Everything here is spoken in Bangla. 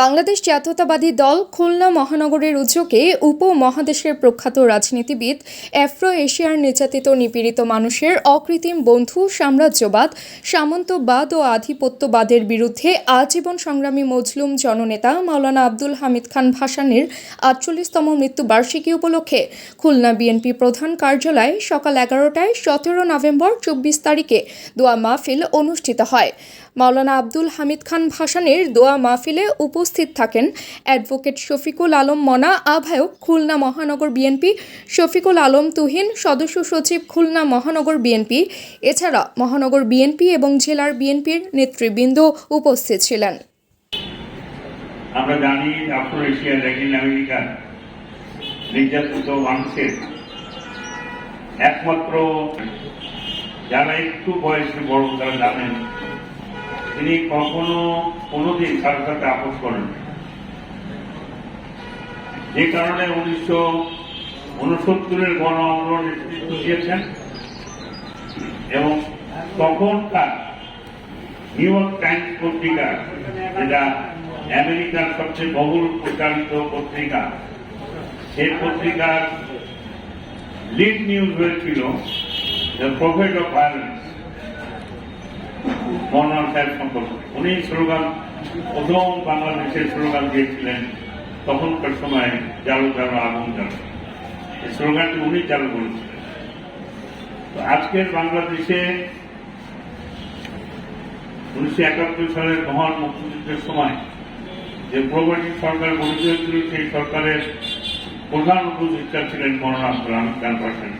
বাংলাদেশ জাতীয়তাবাদী দল খুলনা মহানগরের উদ্যোগে উপমহাদেশের প্রখ্যাত রাজনীতিবিদ অ্যাফ্রো এশিয়ার নির্যাতিত নিপীড়িত মানুষের অকৃত্রিম বন্ধু, সাম্রাজ্যবাদ, সামন্তবাদ ও আধিপত্যবাদের বিরুদ্ধে আজীবন সংগ্রামী মজলুম জননেতা মাওলানা আব্দুল হামিদ খান ভাসানীর আটচল্লিশতম মৃত্যুবার্ষিকী উপলক্ষে খুলনা বিএনপি প্রধান কার্যালয়ে সকাল এগারোটায় সতেরো নভেম্বর চব্বিশ তারিখে দোয়া মাহফিল অনুষ্ঠিত হয়। মাওলানা আব্দুল হামিদ খান ভাসানীর দোয়া মাহফিলে উপস্থিত থাকেন। অ্যাডভোকেট শফিকুল আলম মনা, আহ্বায়ক খুলনা মহানগর বিএনপি। শফিকুল আলম তুহিন, সদস্য সচিব খুলনা মহানগর বিএনপি। এছাড়া মহানগর বিএনপি এবং জেলার বিএনপির নেতৃবৃন্দ উপস্থিত ছিলেন। আমরা জানি ল্যাটিন নির্যাতিত মানুষের একমাত্র যারা একটু বয়সে বড় তারা জানেন তিনি কখনো কোনোদিন কারোর সাথে আপোষ করেন যে কারণে উনিশশো উনসত্তরের গণ আন্দোলন নেতৃত্ব দিয়েছেন এবং তখনকার নিউ ইয়র্ক টাইমস পত্রিকা, যেটা আমেরিকার সবচেয়ে বহুল প্রচারিত পত্রিকা, সেই পত্রিকার লিড নিউজ হয়েছিল the prophet of violence Manohar sahib সম্পর্কে। উনি স্লোগান, প্রথম বাংলাদেশের স্লোগান দিয়েছিলেন তখনকার সময় জালো জালো আগুন জালো এই স্লোগানটি উনি চালু করেছিলেন। তো আজকের বাংলাদেশে উনিশশো একাত্তর সালের মহান মুক্তিযুদ্ধের সময় যে প্রগতি সরকার গঠিত হয়েছিল সেই সরকারের প্রধান উপদেষ্টা ছিলেন মনোরাম রাম খান পাঠান